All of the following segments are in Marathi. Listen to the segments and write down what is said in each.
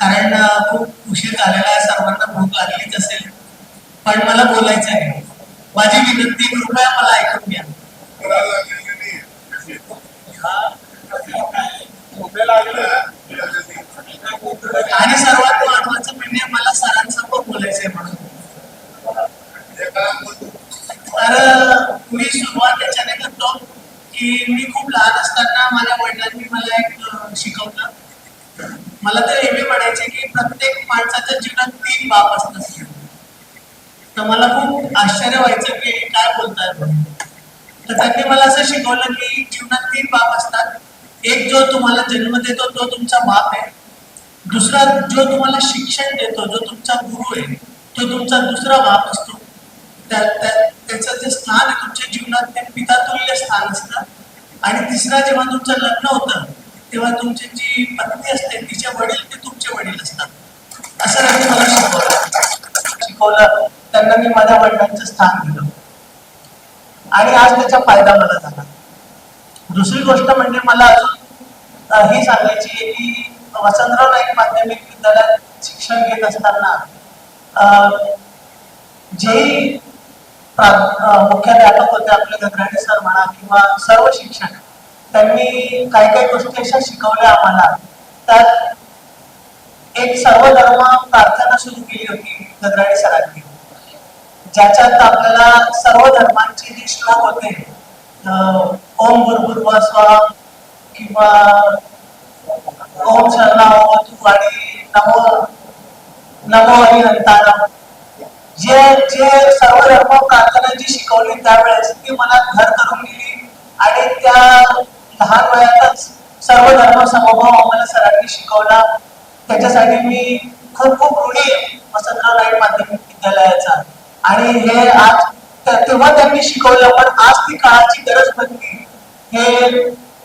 कारण खूप उशीर झालेला आहे सर्वांना भूक लागलीच असेल. पण मला बोलायचं आहे. माझी विनंती कृपया मला ऐकून घ्या. आणि सर्वात महत्वाचं म्हणजे मला सरांसमोर बोलायचंय म्हणून. तर मी सुरुवात याच्याने करतो की मी खूप लहान असताना माझ्या वडिलांनी मला एक शिकवलं. मला तर एवढे म्हणायचे की प्रत्येक माणसाच्या जीवनात तीन बाप असतात. तर मला खूप आश्चर्य व्हायचं की हे काय बोलताय तर त्यांनी मला असं शिकवलं की जीवनात तीन बाप असतात. एक जो तुम्हाला जन्म देतो तो तुमचा बाप आहे. दुसरा जो तुम्हाला शिक्षण देतो जो तुमचा गुरु आहे तो तुमचा दुसरा बाप असतो. त्या त्या- त्याचं जे स्थान आहे तुमच्या जीवनात ते पितातुल्य स्थान असतं. आणि तिसरा जेव्हा तुमचं लग्न होतं तेव्हा तुमची जी पत्नी असते तिचे वडील ते तुमचे वडील असतात. असं त्यांनी मला शिकवलं. शिकवलं. त्यांना मी माझ्या वडिलांचं स्थान दिलं. आणि आज त्याचा फायदा मला झाला. दुसरी गोष्ट म्हणजे मला अजून ही सांगायची आहे की वसंतराव नाईक माध्यमिक विद्यालयात शिक्षण घेत असताना अं, जे प्रा- मुख्याध्यापक होते आपले गगराणे सर म्हणा किंवा सर्व शिक्षक त्यांनी काही काही गोष्टी अशा शिकवल्या आम्हाला. त्यात एक सर्व धर्म प्रार्थना सुरू केली होती गगराणे सरांनी. ज्याच्यात आपल्याला सर्व धर्मांचे जे श्लोक होते. ओम भूर्भुर्व स्वा किंवा ओम शरणा तू आणि नमो नमो हरिहंताना जे जे सर्व धर्म प्रार्थना जी शिकवली त्यावेळेस ती मला घर करून गेली आणि त्या लहान वयातच सर्व धर्म समभाव आम्हाला सरांनी शिकवला. त्याच्यासाठी मी खूप खूप ऋणी आहे. वसंतराव नाईक माध्यमिक विद्यालयाचा. आणि हे आज तेव्हा त्यांनी शिकवलं पण आज ती काळाची गरज बनली. हे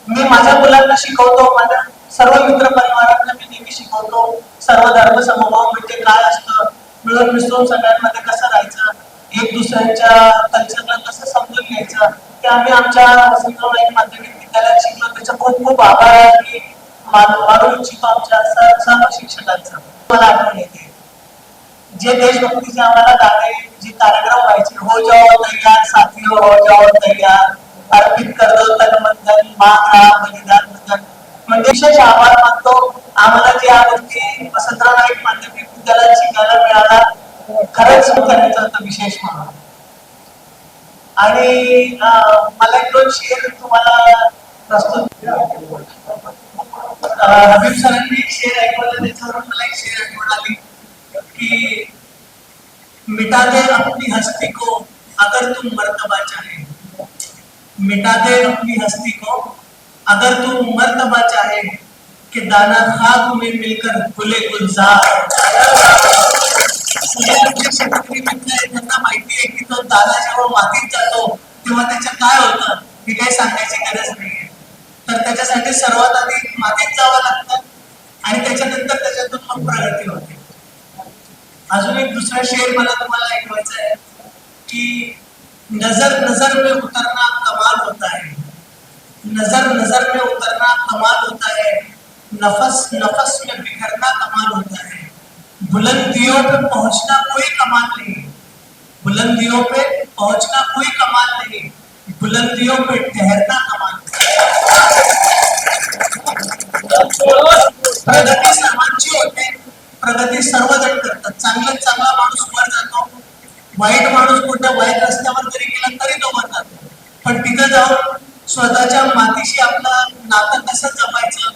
मी माझ्या मुलांना शिकवतो माझ्या सर्व मित्र परिवारांना मी नेहमी शिकवतो. सर्व धर्म समभाव म्हणजे काय असतं? मिळून मिसळून सगळ्यांमध्ये कसं राहायचं? एक दुसऱ्यांच्या कल्चरला कसं समजून घ्यायचं? ते आम्ही आमच्या वसंतराव नाईक माध्यमिक त्याला शिकलो त्याचं खूप खूप आभार आहे मी मानू इच्छितो आमच्या सर्व शिक्षकांचा मला आठवण येते. जे देशभक्तीचे आम्हाला गाणे जे कार्यक्रम व्हायचे हो जाओ तयार साथी हो, हो जाओ तयार. अर्पित करतो तन मन धन बलिदान वतन. म्हणजे विशेष आभार मानतो. आम्हाला जे या गोष्टी वसंतराव नाईक माध्यमिक विद्यालयात शिकायला मिळाला. खरंच करायचं होतं विशेष म्हणून आणि मला एक दोन शेअर तुम्हाला हबीब सरांनी शेर शेर आठवण मिटा दे अपनी हस्ती को, अगर तुम मर्तबा चाहे। मिटा दे अपनी हस्ती को, अगर तुम मर्तबा चाहे, कि दाना खाक में मिलकर खुले गुलजार। त्यांना माहिती आहे की तो दाना जेव्हा मातीत जातो तेव्हा त्याचं काय होतं हे काही सांगायची गरज नाहीये तर त्याच्यासाठी सर्वात आधी मातीत जावं लागतं आणि त्याच्यानंतर त्याच्यातून मग प्रगती होते. अजून एक दुसरा शेर मला तुम्हाला ऐकवायचा आहे की नजर नजर में उतरना कमाल होता है नजर नजर में उतरना कमाल होता है नफस नफस में बिखरना कमाल होता है बुलंदियों पे पहुंचना कोई कमाल नहीं. बुलंदियों पे पहुंचना कोई कमाल नहीं. बुलंदियों पे ठहरना कमाल प्रगती सर्वांची होते प्रगती सर्वजण करतात. चांगला चांगला माणूस वर जातो. वाईट माणूस कुठल्या वाईट रस्त्यावर जरी गेला तरी तो वर जातो. पण तिथं जाऊन स्वतःच्या मातीशी आपलं नातं कसं जपायचं?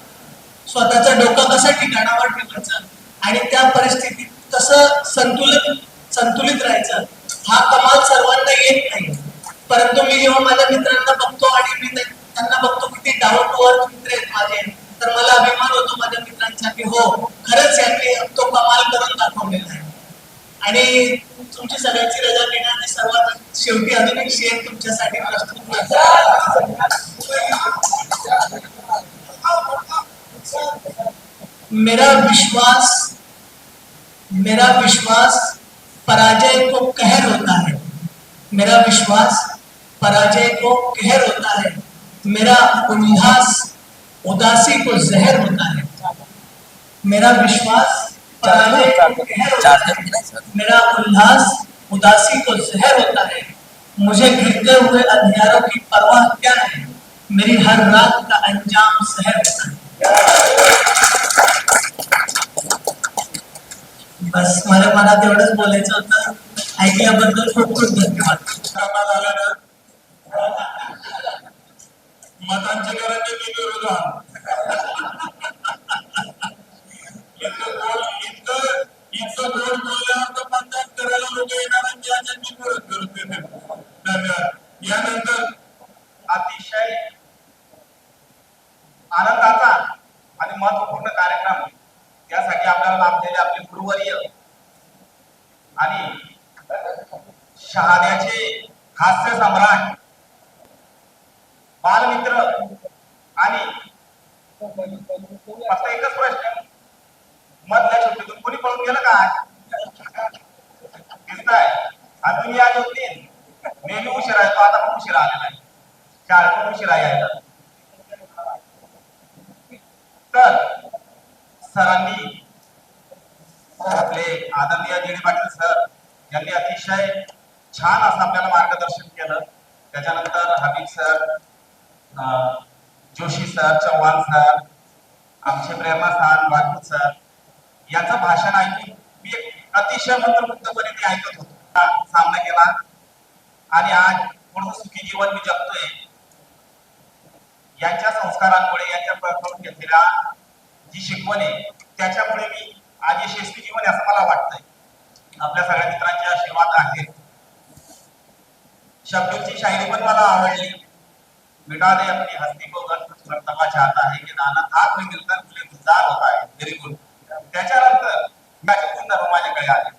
स्वतःचं डोकं कसं ठिकाणावर ठेवायचं? आणि त्या परिस्थितीत कसं संतुलित संतुलित राहायचं? हा कमाल सर्वांना येत नाही. परंतु मी जेव्हा माझ्या मित्रांना बघतो आणि मी त्यांना बघतो किती डाऊन टू अर्थ मित्र आहेत माझे तर मला अभिमान होतो माझ्या मित्रांचा की हो खरंच यांनी तो कमाल करून दाखवलेला आहे. आणि तुमची सगळ्यांची रजा घेण्याने सर्वात शेवटी अजून एक शेअर तुमच्यासाठी प्रस्तुत मेरा विश्वास मेरा विश्वास पराजय को कहर होता है। मेरा विश्वास पराजय को कहर होता है मेरा उल्लास उदासी को जहर होता है। मेरा विश्वास पर आज एक चार्जर कहर होता है। मेरा उल्लास उदासी को जहर होता है। मुझे घिरते हुए अंधियारों की परवाह क्या है? मेरी हर रात का अंजाम सहर होता है। बस माझ्या मनात एवढंच बोलायचं होतं. ऐकल्याबद्दल खूप खूप धन्यवाद. मतांचे करायचे मी विरोधात? इतकं गोड बोलल्यावर तर करायला लोक येणार आणि त्याच्यात मी धन्यवाद. यानंतर अतिशय आनंदाचा आणि महत्त्वपूर्ण कार्यक्रम यासाठी आपल्याला लाभलेले आपले गुरुवर्य आणि शहाद्याचे हास्य सम्राट बालमित्र आणि फक्त एकच प्रश्न मधल्या छोटीतून कोणी पळून गेलं का? दिसताय. अजून या होती नेहमी उशिरा येतो आता पण उशिरा आलेला आहे. शाळेतून उशिरा यायला. तर सरांनी आपले आदरणीय जेडी पाटील सर यांनी अतिशय छान असं आपल्याला मार्गदर्शन केलं. त्याच्यानंतर Habib sir Joshi sir Chavan sir आमचे सर राजपूत सर याचं भाषण ऐकून मी अतिशय मंत्रमुग्धपणे ते ऐकत होतो. सामना केला. आणि आज पूर्ण सुखी जीवन मी जगतोय. यांच्या संस्कारांमुळे यांच्याकडून घेतलेल्या जी शिकवण आहे त्याच्यामुळे मी आज यशस्वी जीवन आहे असं मला वाटतंय. आपल्या सगळ्या मित्रांचे आशीर्वाद आहेत. शब्दोची शायरी पण मला आवडली. मिटा दे अपनी हस्ती को गर्द चाहता है कि नाना हात में मिलकर मुझे गुजार होता है? व्हेरी गुड त्याच्यानंतर माझे गुणधर्म माझ्याकडे आले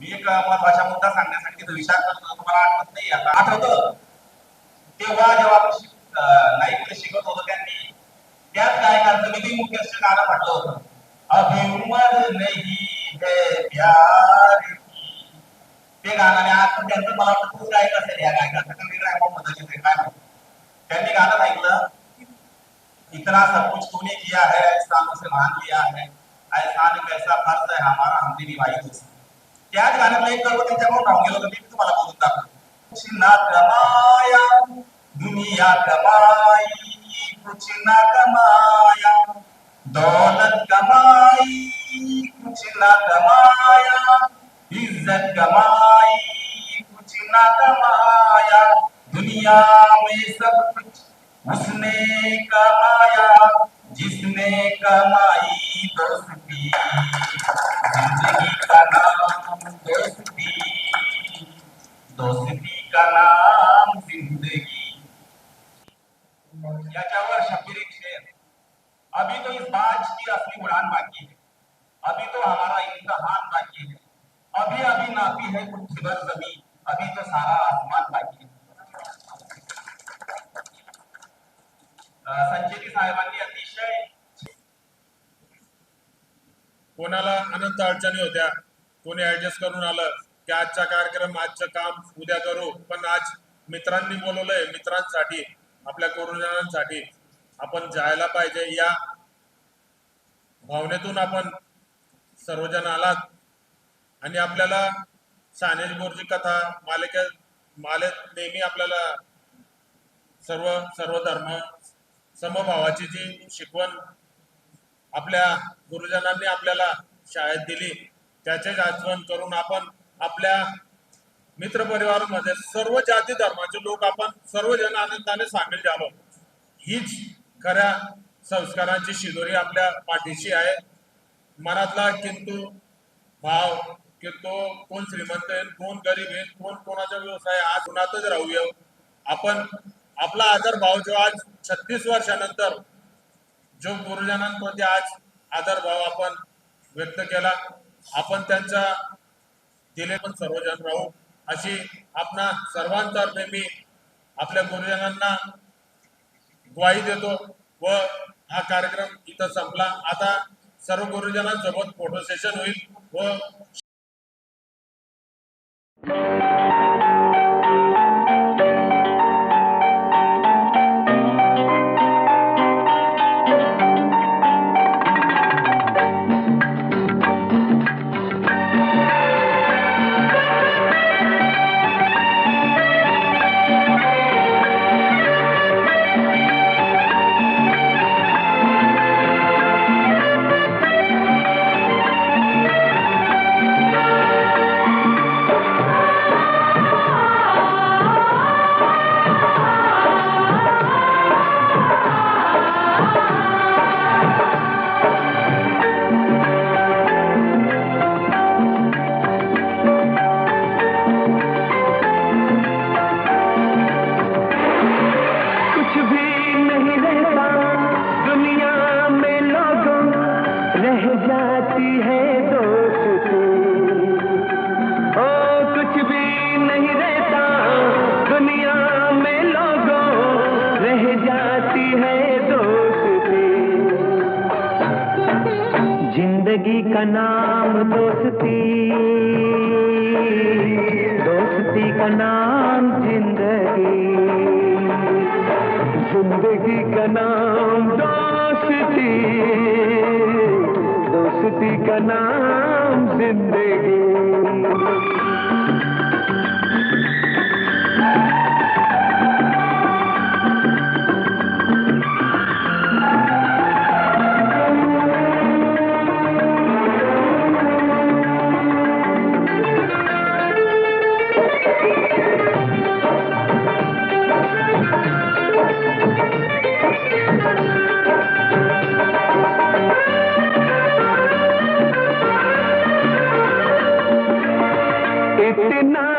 मी एक महत्त्वाचा मुद्दा सांगण्यासाठी विचार करतो तुम्हाला आठवत नाही आता। आठवत तेव्हा जेव्हा आपण शिक- शिकत होतो त्यांनी त्याच गायकांचं निधी मुकेशचं गाणं म्हटलं होतं अभिमत नाही है प्यार। इतना। सब कुछ तूने किया है एहसानों से मान लिया है एहसान कैसा फ़र्ज़ है, हमारा हमने निभाई दोस्ती त्याच गाण्यातलं एक गर्व त्यांच्याकडून राहून गेलो मी तुम्हाला बोलून दाखवतो कुछ ना कमाया, दुनिया कमाई, कुछ ना कमाया, दौलत कमाई, कुछ ना कमाया इज़्ज़त कमाई कुछ ना कमाया दुनिया में सब कुछ उसने कमाया, जिसने कमाई दोस्ती ज़िंदगी का नाम दोस्ती दोस्ती का नाम ज़िंदगी। याच्यावर शब्बीर एक शेर। अभी तो इस बाज की असली उड़ान बाकी है। अभी तो हमारा इम्तहान बाकी है। अभी अभी नापी है कुछ भर अभी तो सारा आसमान बाकी है। संचेती साहेबांनी अतिशय कोणाला अनंत अडचणी होत्या कोणी ऍडजस्ट करून आलं की आजचा कार्यक्रम आजचं काम उद्या करू. पण आज मित्रांनी बोलवलंय मित्रांसाठी आपल्या कोरोनासाठी आपण जायला पाहिजे या भावनेतून आपण सर्वजण आलात. आणि आपल्याला सानेज बोरची कथा मालिका मालेत नेहमी आपल्याला सर्व सर्व धर्म समभावाची जी शिकवण आपल्या गुरुजनांनी आपल्याला शाळेत दिली त्याचेच आचरण करून आपण आपल्या मित्रपरिवारामध्ये सर्व जाती धर्माचे लोक आपण सर्वजण आनंदाने सामील झालो. हीच खऱ्या संस्कारांची शिदोरी आपल्या पाठीशी आहे. मनातला किंतु भाव की तो कोण श्रीमंत आहे कोण गरीब आहे कोण कोणाचा व्यवसाय आज कुणातच राहूया. आपण आपला आदर भाव जो आज छत्तीस वर्षानंतर जो गुरुजनांप्रती आज आदर भाव आपण व्यक्त केला आपण त्यांचा दिले पण सर्वजण राहू. अशी आपणा सर्वांतर्फे मी आपल्या गुरुजनांना ग्वाही देतो व हा कार्यक्रम इथं संपला. आता सर्व गुरुजनांसोबत फोटो सेशन होईल व Thank you. जिंदगी का नाम दोस्ती। दोस्ती का नाम जिंदगी। जिंदगी का नाम दोस्ती। दोस्ती का नाम जिंदगी। விட்டு நான்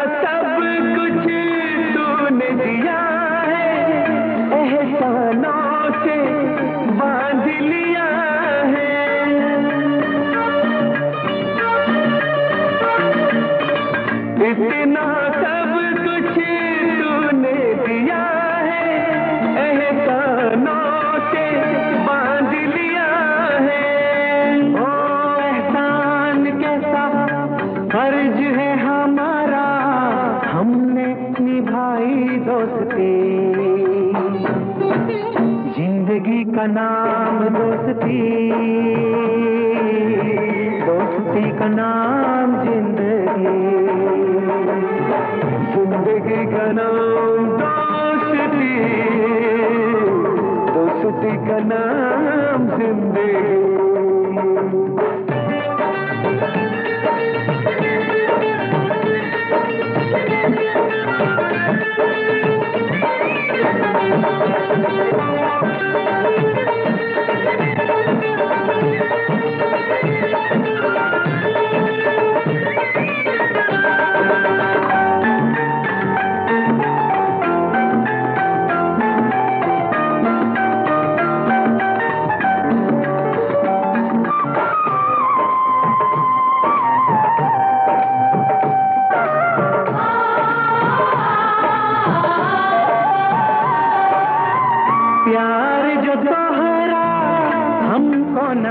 का नाम जिंदगी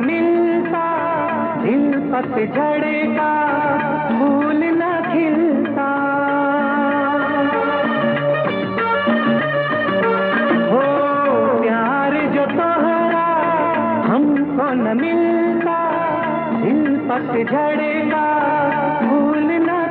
मिलता दिल पतझड़ का फूल न खिलता। हो प्यार जो तोहरा, हमको न मिलता दिल पतझड़ का फूल न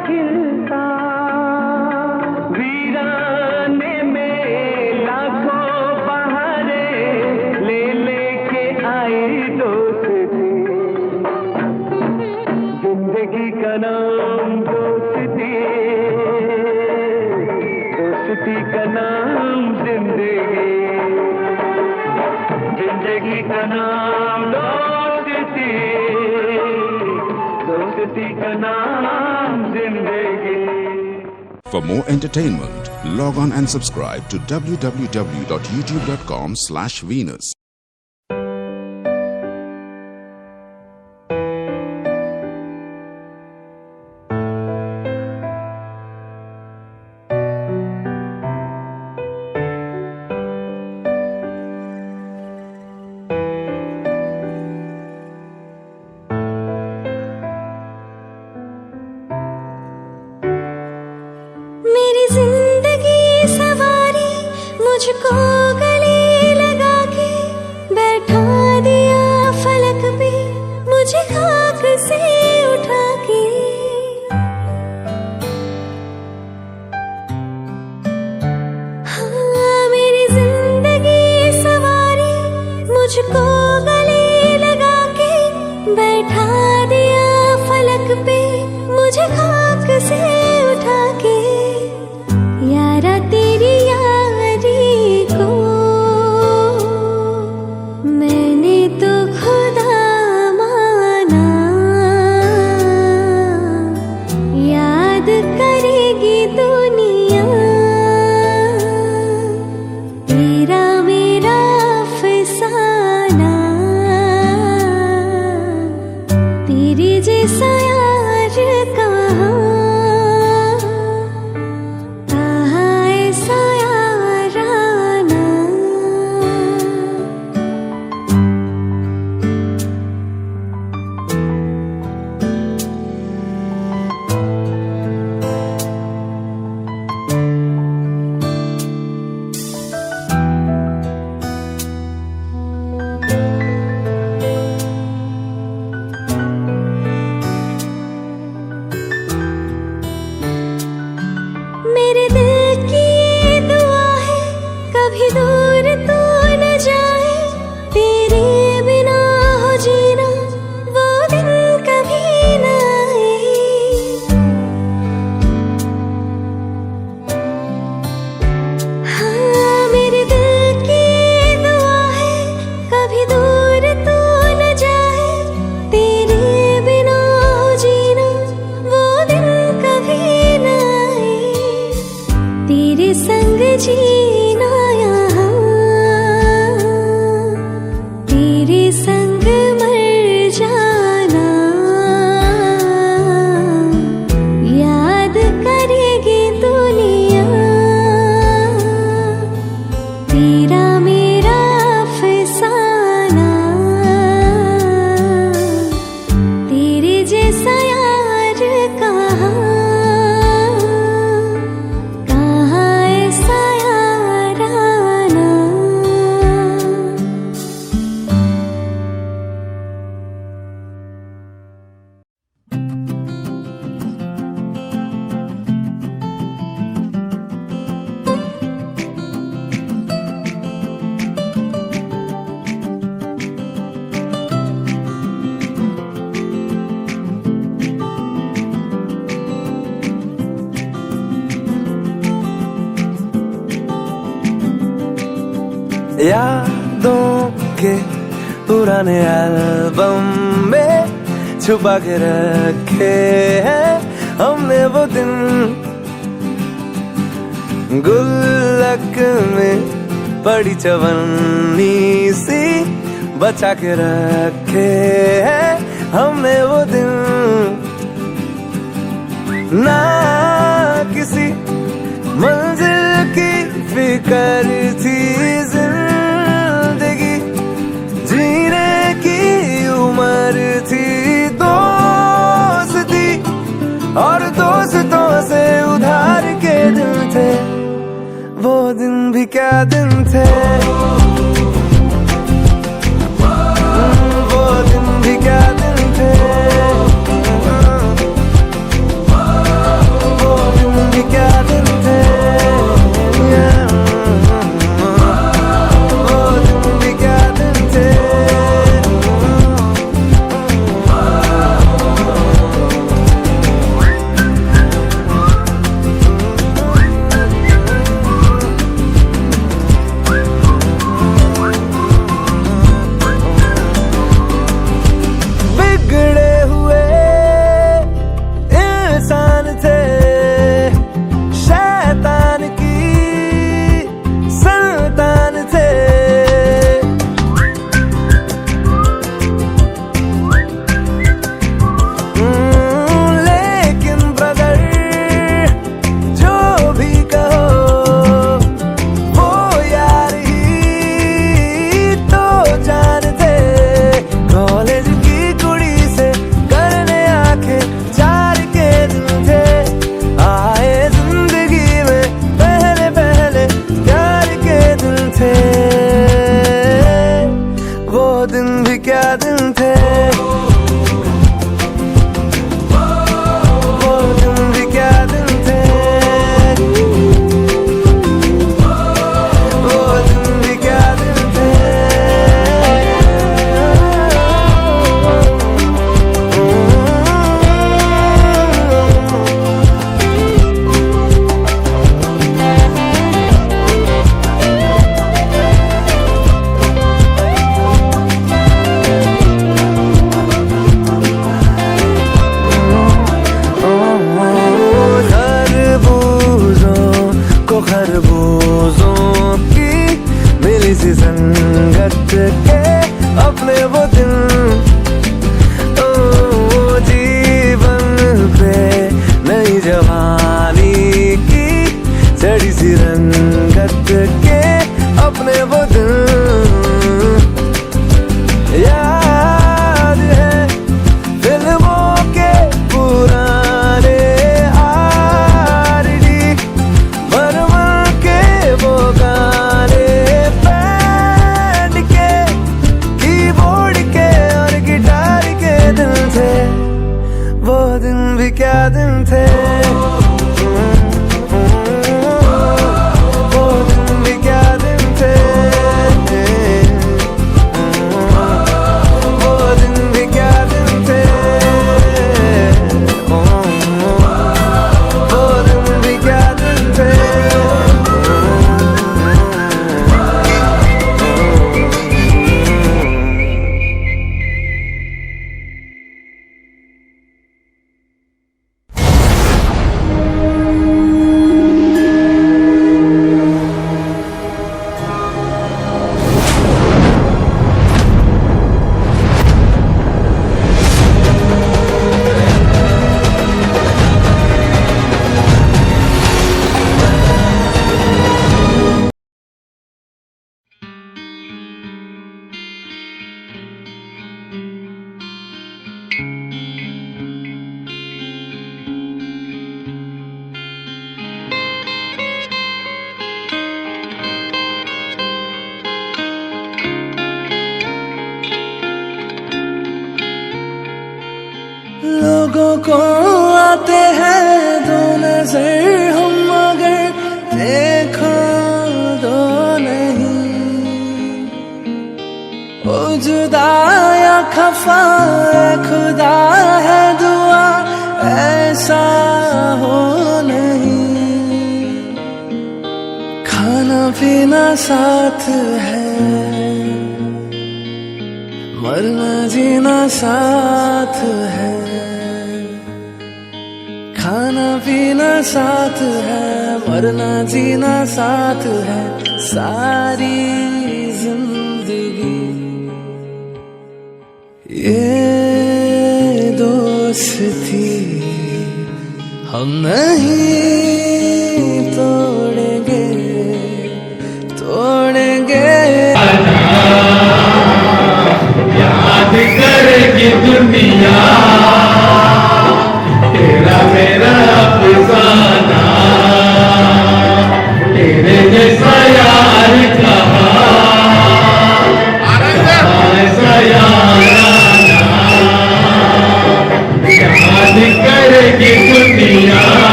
For more entertainment, log on and subscribe to www.youtube.com slash Venus. मेरे संग जीना यादों के पुराने एल्बम में छुपा के रखे हैं हमने वो दिन। गुल्लक में बड़ी चवन्नी सी बचा के रखे हैं हमने वो दिन। ना किसी मंजिल की फिकर थी मर्जी दोस्ती और दोस्तों से उधार के दिन थे वो दिन भी क्या दिन थे। वफा खुदा है दुआ, ऐसा हो नहीं। खाना पीना साथ है, मरना जीना साथ है। खाना पीना साथ है, मरना जीना साथ है, सारी ये दोस्ती। हम नहीं तोड़ेंगे तोड़ेंगे। याद करेगी दुनिया तेरा मेरा अफसाना।